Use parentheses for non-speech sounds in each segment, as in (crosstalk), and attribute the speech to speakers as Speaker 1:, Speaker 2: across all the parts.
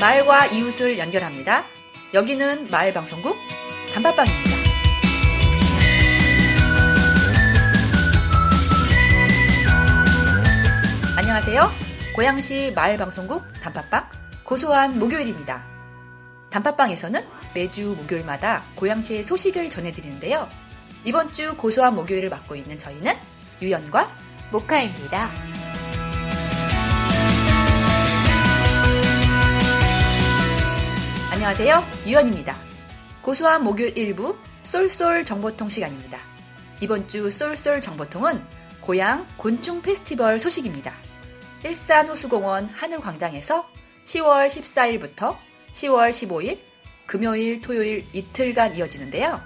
Speaker 1: 마을과 이웃을 연결합니다. 여기는 마을 방송국 단팥빵입니다. 안녕하세요. 고양시 마을 방송국 단팥빵 고소한 목요일입니다. 단팥빵에서는 매주 목요일마다 고양시의 소식을 전해드리는데요. 이번 주 고소한 목요일을 맡고 있는 저희는 유연과
Speaker 2: 모카입니다.
Speaker 1: 안녕하세요. 유연입니다. 고소한 목요일 1부 쏠쏠 정보통 시간입니다. 이번 주 쏠쏠 정보통은 고양 곤충 페스티벌 소식입니다. 일산 호수공원 하늘광장에서 10월 14일부터 10월 15일 금요일, 토요일 이틀간 이어지는데요.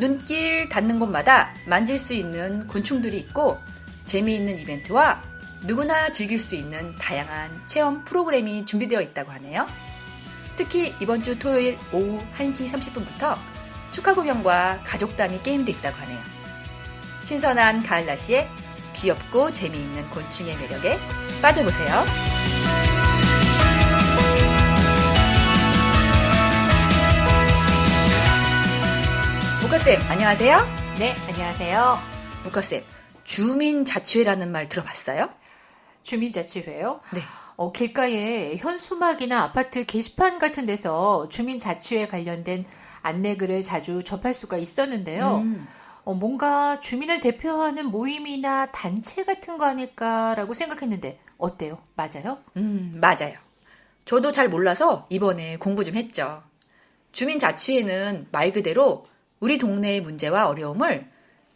Speaker 1: 눈길 닿는 곳마다 만질 수 있는 곤충들이 있고 재미있는 이벤트와 누구나 즐길 수 있는 다양한 체험 프로그램이 준비되어 있다고 하네요. 특히 이번 주 토요일 오후 1시 30분부터 축하 공연과 가족 단위 게임도 있다고 하네요. 신선한 가을 날씨에 귀엽고 재미있는 곤충의 매력에 빠져보세요. 모카쌤, 안녕하세요.
Speaker 2: 네, 안녕하세요.
Speaker 1: 모카쌤, 주민자치회라는 말 들어봤어요?
Speaker 2: 주민자치회요?
Speaker 1: 네.
Speaker 2: 어, 길가에 현수막이나 아파트 게시판 같은 데서 주민 자치회 관련된 안내글을 자주 접할 수가 있었는데요.
Speaker 1: 음,
Speaker 2: 어, 뭔가 주민을 대표하는 모임이나 단체 같은 거 아닐까라고 생각했는데 어때요? 맞아요?
Speaker 1: 음, 맞아요. 저도 잘 몰라서 이번에 공부 좀 했죠. 주민 자치회는 말 그대로 우리 동네의 문제와 어려움을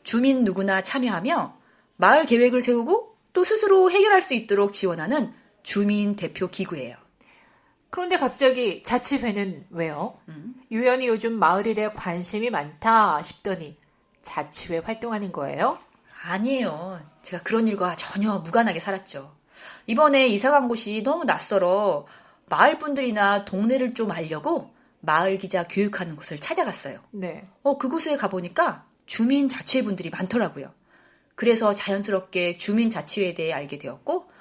Speaker 1: 주민 누구나 참여하며 마을 계획을 세우고 또 스스로 해결할 수 있도록 지원하는 주민 대표 기구예요.
Speaker 2: 그런데 갑자기 자치회는 왜요?
Speaker 1: 음.
Speaker 2: 유연이 요즘 마을 일에 관심이 많다 싶더니 자치회 활동하는 거예요?
Speaker 1: 아니에요. 제가 그런 일과 전혀 무관하게 살았죠. 이번에 이사 간 곳이 너무 낯설어 마을 분들이나 동네를 좀 알려고 마을 기자 교육하는 곳을 찾아갔어요.
Speaker 2: 네.
Speaker 1: 어, 그곳에 가보니까 주민 자치회 분들이 많더라고요. 그래서 자연스럽게 주민 자치회에 대해 알게 되었고,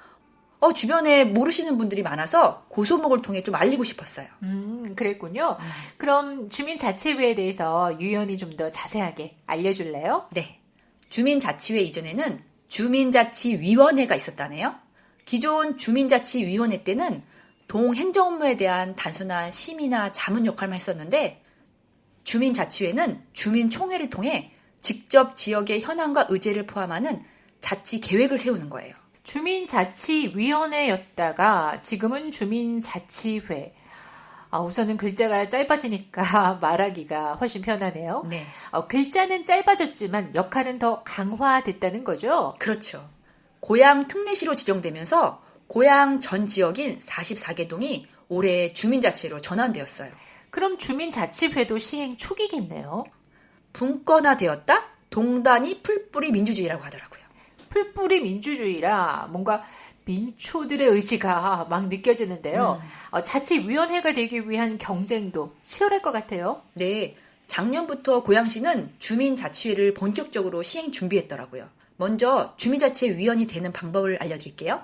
Speaker 1: 어, 주변에 모르시는 분들이 많아서 고소목을 통해 좀 알리고 싶었어요.
Speaker 2: 음, 그랬군요. 그럼 주민자치회에 대해서 유연이 좀 더 자세하게 알려줄래요?
Speaker 1: 네. 주민자치회 이전에는 주민자치위원회가 있었다네요. 기존 주민자치위원회 때는 동행정 업무에 대한 단순한 심의나 자문 역할만 했었는데 주민자치회는 주민총회를 통해 직접 지역의 현황과 의제를 포함하는 자치 계획을 세우는 거예요.
Speaker 2: 주민자치위원회였다가 지금은 주민자치회. 아, 우선은 글자가 짧아지니까 (laughs) 말하기가 훨씬 편하네요.
Speaker 1: 네.
Speaker 2: 어, 글자는 짧아졌지만 역할은 더 강화됐다는 거죠.
Speaker 1: 그렇죠. 고양 특례시로 지정되면서 고양 전 지역인 44개 동이 올해 주민자치회로 전환되었어요.
Speaker 2: 그럼 주민자치회도 시행 초기겠네요.
Speaker 1: 분권화되었다? 동단이 풀뿌리 민주주의라고 하더라고요.
Speaker 2: 풀뿌리 민주주의라 뭔가 민초들의 의지가 막 느껴지는데요. 어, 자치위원회가 되기 위한 경쟁도 치열할 것 같아요.
Speaker 1: 네, 작년부터 고양시는 주민자치회를 본격적으로 시행 준비했더라고요. 먼저 주민자치회 위원이 되는 방법을 알려드릴게요.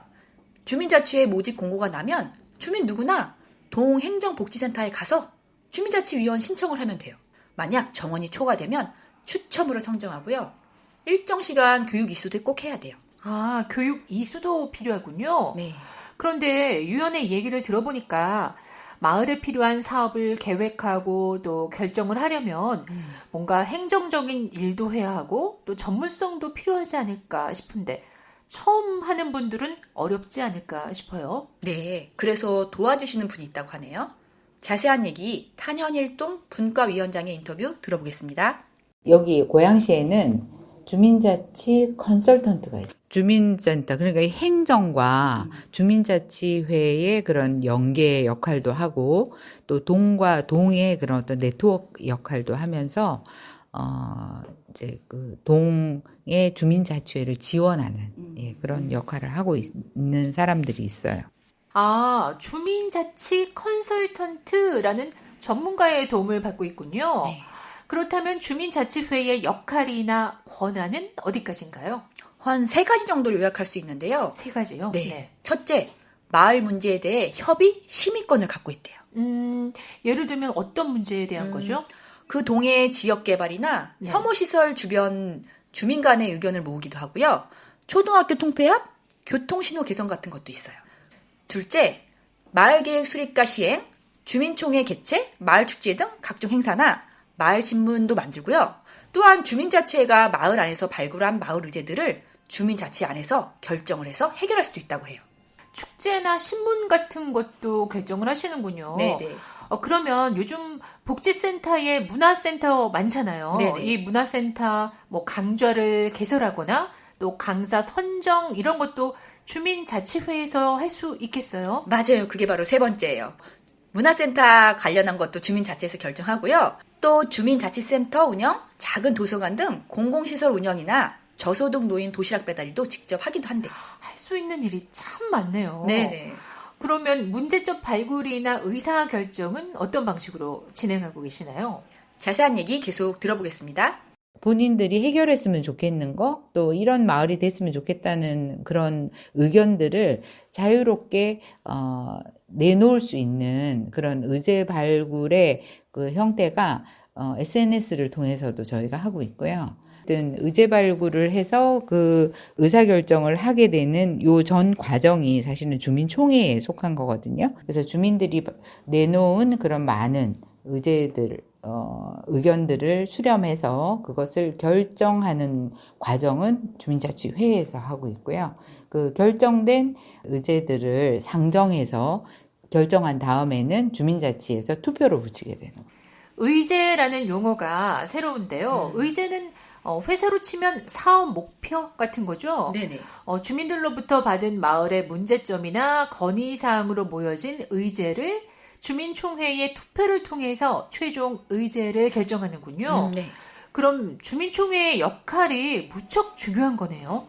Speaker 1: 주민자치회 모집 공고가 나면 주민 누구나 동행정복지센터에 가서 주민자치위원 신청을 하면 돼요. 만약 정원이 초과되면 추첨으로 선정하고요. 일정 시간 교육 이수도 꼭 해야 돼요.
Speaker 2: 아, 교육 이수도 필요하군요.
Speaker 1: 네.
Speaker 2: 그런데 유연의 얘기를 들어보니까 마을에 필요한 사업을 계획하고 또 결정을 하려면 뭔가 행정적인 일도 해야 하고 또 전문성도 필요하지 않을까 싶은데 처음 하는 분들은 어렵지 않을까 싶어요.
Speaker 1: 네, 그래서 도와주시는 분이 있다고 하네요. 자세한 얘기 탄현일동 분과위원장의 인터뷰 들어보겠습니다.
Speaker 3: 여기 고양시에는 주민자치 컨설턴트가 있어요. 주민센터 그러니까 이 행정과 주민자치회의 그런 연계 역할도 하고 또 동과 동의 그런 어떤 네트워크 역할도 하면서 어 이제 그 동의 주민자치회를 지원하는 예, 그런 역할을 하고 있- 있는 사람들이 있어요.
Speaker 2: 아, 주민자치 컨설턴트라는 전문가의 도움을 받고 있군요.
Speaker 1: 네.
Speaker 2: 그렇다면 주민자치회의 역할이나 권한은 어디까지인가요?
Speaker 1: 한 세 가지 정도를 요약할 수 있는데요.
Speaker 2: 세 가지요?
Speaker 1: 네. 첫째, 마을 문제에 대해 협의 심의권을 갖고 있대요.
Speaker 2: 음, 예를 들면 어떤 문제에 대한
Speaker 1: 음.
Speaker 2: 거죠?
Speaker 1: 그 동의 지역 개발이나
Speaker 2: 네.
Speaker 1: 혐오 시설 주변 주민 간의 의견을 모으기도 하고요. 초등학교 통폐합, 교통 신호 개선 같은 것도 있어요. 둘째, 마을 계획 수립과 시행, 주민총회 개최, 마을 축제 등 각종 행사나 마을 신문도 만들고요. 또한 주민자치회가 마을 안에서 발굴한 마을 의제들을 주민자치 안에서 결정을 해서 해결할 수도 있다고 해요.
Speaker 2: 축제나 신문 같은 것도 결정을 하시는군요.
Speaker 1: 네네.
Speaker 2: 어, 그러면 요즘 복지센터에 문화센터 많잖아요.
Speaker 1: 네네.
Speaker 2: 이 문화센터 뭐 강좌를 개설하거나 또 강사 선정 이런 것도 주민자치회에서 할 수 있겠어요?
Speaker 1: 맞아요. 그게 바로 세 번째예요. 문화센터 관련한 것도 주민자치에서 결정하고요. 또 주민자치센터 운영, 작은 도서관 등 공공시설 운영이나 저소득 노인 도시락 배달도 직접 하기도 한대요.
Speaker 2: 할수 있는 일이 참 많네요.
Speaker 1: 네네.
Speaker 2: 그러면 문제점 발굴이나 의사 결정은 어떤 방식으로 진행하고 계시나요?
Speaker 1: 자세한 얘기 계속 들어보겠습니다.
Speaker 3: 본인들이 해결했으면 좋겠는 거, 또 이런 마을이 됐으면 좋겠다는 그런 의견들을 자유롭게 어, 내놓을 수 있는 그런 의제 발굴의 그 형태가 어, SNS를 통해서도 저희가 하고 있고요. 어떤 의제 발굴을 해서 그 의사 결정을 하게 되는 요 전 과정이 사실은 주민총회에 속한 거거든요. 그래서 주민들이 내놓은 그런 많은 의제들 어, 의견들을 수렴해서 그것을 결정하는 과정은 주민자치회에서 하고 있고요. 그 결정된 의제들을 상정해서 결정한 다음에는 주민자치에서 투표로 붙이게 되는 거예요.
Speaker 2: 의제라는 용어가 새로운데요.
Speaker 1: 음.
Speaker 2: 의제는 어, 회사로 치면 사업 목표 같은 거죠.
Speaker 1: 네네.
Speaker 2: 어, 주민들로부터 받은 마을의 문제점이나 건의 사항으로 모여진 의제를 주민총회의 투표를 통해서 최종 의제를 결정하는군요.
Speaker 1: 음, 네.
Speaker 2: 그럼 주민총회의 역할이 무척 중요한 거네요.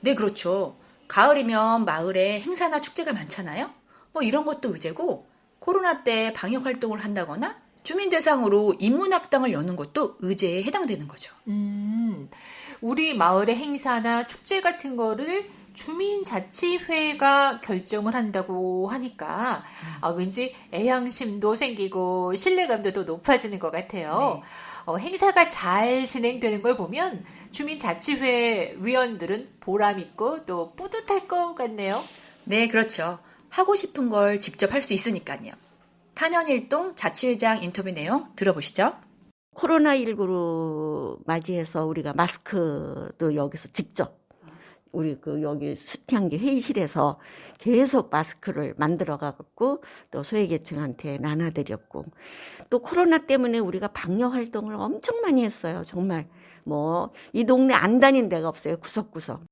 Speaker 1: 네, 그렇죠. 가을이면 마을에 행사나 축제가 많잖아요. 뭐 이런 것도 의제고, 코로나 때 방역 활동을 한다거나, 주민 대상으로 인문학당을 여는 것도 의제에 해당되는 거죠.
Speaker 2: 음, 우리 마을의 행사나 축제 같은 거를 주민자치회가 결정을 한다고 하니까 아, 왠지 애향심도 생기고 신뢰감도 더 높아지는 것 같아요.
Speaker 1: 네.
Speaker 2: 어, 행사가 잘 진행되는 걸 보면 주민자치회 위원들은 보람 있고 또 뿌듯할 것 같네요.
Speaker 1: 네, 그렇죠. 하고 싶은 걸 직접 할 수 있으니까요. 탄현일동 자치회장 인터뷰 내용 들어보시죠.
Speaker 4: 코로나19로 맞이해서 우리가 마스크도 여기서 직접 우리 그 여기 수태한기 회의실에서 계속 마스크를 만들어 갖고 또 소외계층한테 나눠드렸고 또 코로나 때문에 우리가 방역 활동을 엄청 많이 했어요. 정말 뭐 이 동네 안 다닌 데가 없어요. 구석구석.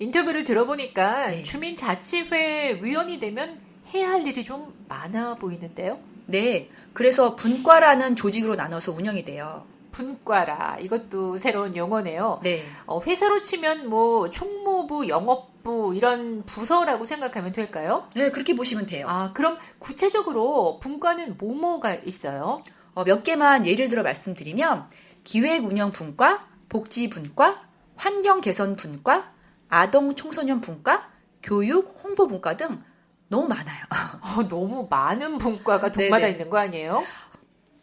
Speaker 2: 인터뷰를 들어보니까
Speaker 1: 네.
Speaker 2: 주민자치회 위원이 되면 해야 할 일이 좀 많아 보이는데요.
Speaker 1: 네, 그래서 분과라는 조직으로 나눠서 운영이 돼요.
Speaker 2: 분과라 이것도 새로운 용어네요.
Speaker 1: 네,
Speaker 2: 어, 회사로 치면 뭐 총무부, 영업부 이런 부서라고 생각하면 될까요?
Speaker 1: 네, 그렇게 보시면 돼요.
Speaker 2: 아 그럼 구체적으로 분과는 뭐뭐가 있어요?
Speaker 1: 어, 몇 개만 예를 들어 말씀드리면 기획 운영 분과, 복지 분과, 환경 개선 분과, 아동 청소년 분과, 교육 홍보 분과 등 너무 많아요. (laughs)
Speaker 2: 어, 너무 많은 분과가 동마다
Speaker 1: 네네.
Speaker 2: 있는 거 아니에요?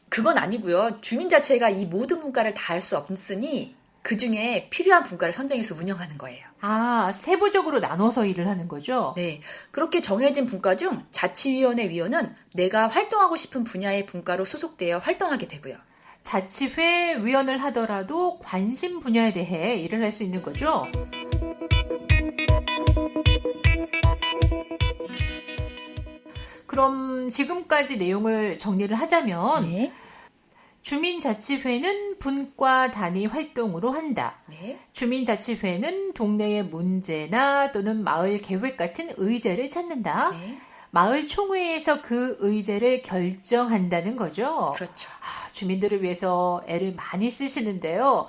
Speaker 1: 그건 아니고요. 주민 자체가 이 모든 분과를 다 할 수 없으니 그 중에 필요한 분과를 선정해서 운영하는 거예요.
Speaker 2: 아 세부적으로 나눠서 일을 하는 거죠?
Speaker 1: 네. 그렇게 정해진 분과 중 자치위원회 위원은 내가 활동하고 싶은 분야의 분과로 소속되어 활동하게 되고요.
Speaker 2: 자치회 위원을 하더라도 관심 분야에 대해 일을 할 수 있는 거죠? 그럼 지금까지 내용을 정리를 하자면
Speaker 1: 네.
Speaker 2: 주민자치회는 분과 단위 활동으로 한다.
Speaker 1: 네.
Speaker 2: 주민자치회는 동네의 문제나 또는 마을 계획 같은 의제를 찾는다.
Speaker 1: 네.
Speaker 2: 마을 총회에서 그 의제를 결정한다는 거죠.
Speaker 1: 그렇죠.
Speaker 2: 아, 주민들을 위해서 애를 많이 쓰시는데요.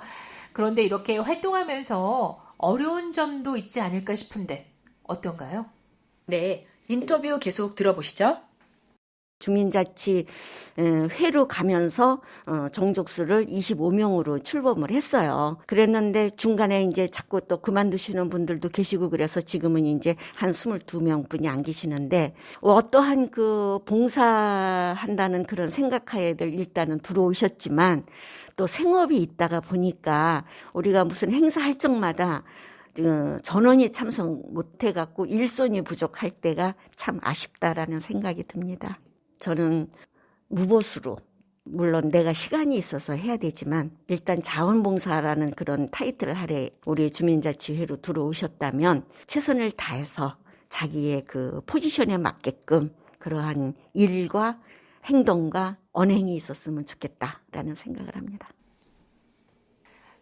Speaker 2: 그런데 이렇게 활동하면서 어려운 점도 있지 않을까 싶은데 어떤가요?
Speaker 1: 네. 인터뷰 계속 들어보시죠.
Speaker 4: 주민자치 에, 회로 가면서 어, 정족수를 25명으로 출범을 했어요. 그랬는데 중간에 이제 자꾸 또 그만두시는 분들도 계시고 그래서 지금은 이제 한 22명 분이 안 계시는데 어떠한 그 봉사한다는 그런 생각하에들 일단은 들어오셨지만 또 생업이 있다가 보니까 우리가 무슨 행사할 적마다 어, 전원이 참석 못해 갖고 일손이 부족할 때가 참 아쉽다라는 생각이 듭니다. 저는 무보수로 물론 내가 시간이 있어서 해야 되지만 일단 자원봉사라는 그런 타이틀 아래 우리 주민자치회로 들어오셨다면 최선을 다해서 자기의 그 포지션에 맞게끔 그러한 일과 행동과 언행이 있었으면 좋겠다라는 생각을 합니다.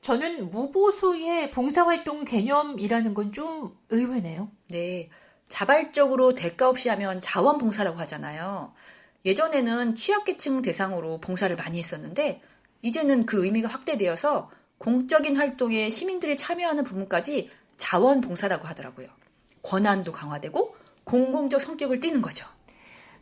Speaker 2: 저는 무보수의 봉사활동 개념이라는 건 좀 의외네요.
Speaker 1: 네. 자발적으로 대가 없이 하면 자원봉사라고 하잖아요. 예전에는 취약계층 대상으로 봉사를 많이 했었는데 이제는 그 의미가 확대되어서 공적인 활동에 시민들이 참여하는 부분까지 자원봉사라고 하더라고요. 권한도 강화되고 공공적 성격을 띠는 거죠.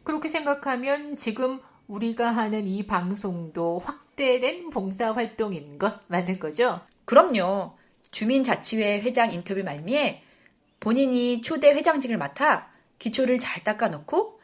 Speaker 2: 그렇게 생각하면 지금 우리가 하는 이 방송도 확대된 봉사활동인 것 맞는 거죠?
Speaker 1: 그럼요. 주민자치회 회장 인터뷰 말미에 본인이 초대 회장직을 맡아 기초를 잘 닦아놓고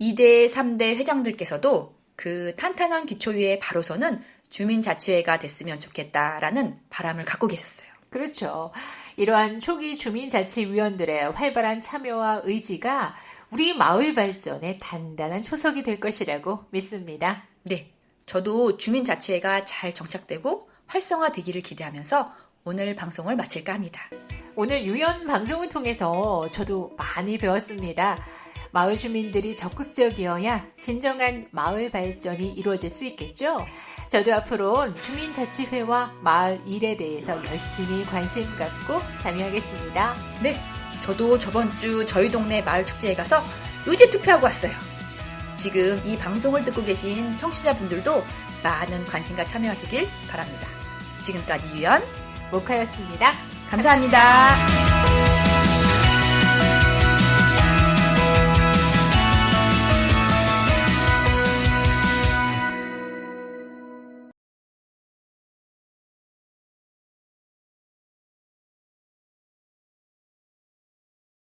Speaker 1: 2대, 3대 회장들께서도 그 탄탄한 기초 위에 바로 서는 주민자치회가 됐으면 좋겠다라는 바람을 갖고 계셨어요.
Speaker 2: 그렇죠. 이러한 초기 주민자치위원들의 활발한 참여와 의지가 우리 마을 발전의 단단한 초석이 될 것이라고 믿습니다.
Speaker 1: 네. 저도 주민 자치회가 잘 정착되고 활성화되기를 기대하면서 오늘 방송을 마칠까 합니다.
Speaker 2: 오늘 유연 방송을 통해서 저도 많이 배웠습니다. 마을 주민들이 적극적이어야 진정한 마을 발전이 이루어질 수 있겠죠? 저도 앞으로 주민자치회와 마을 일에 대해서 열심히 관심 갖고 참여하겠습니다.
Speaker 1: 네. 저도 저번 주 저희 동네 마을 축제에 가서 의제 투표하고 왔어요. 지금 이 방송을 듣고 계신 청취자분들도 많은 관심과 참여하시길 바랍니다. 지금까지 유연
Speaker 2: 모카였습니다.
Speaker 1: 감사합니다.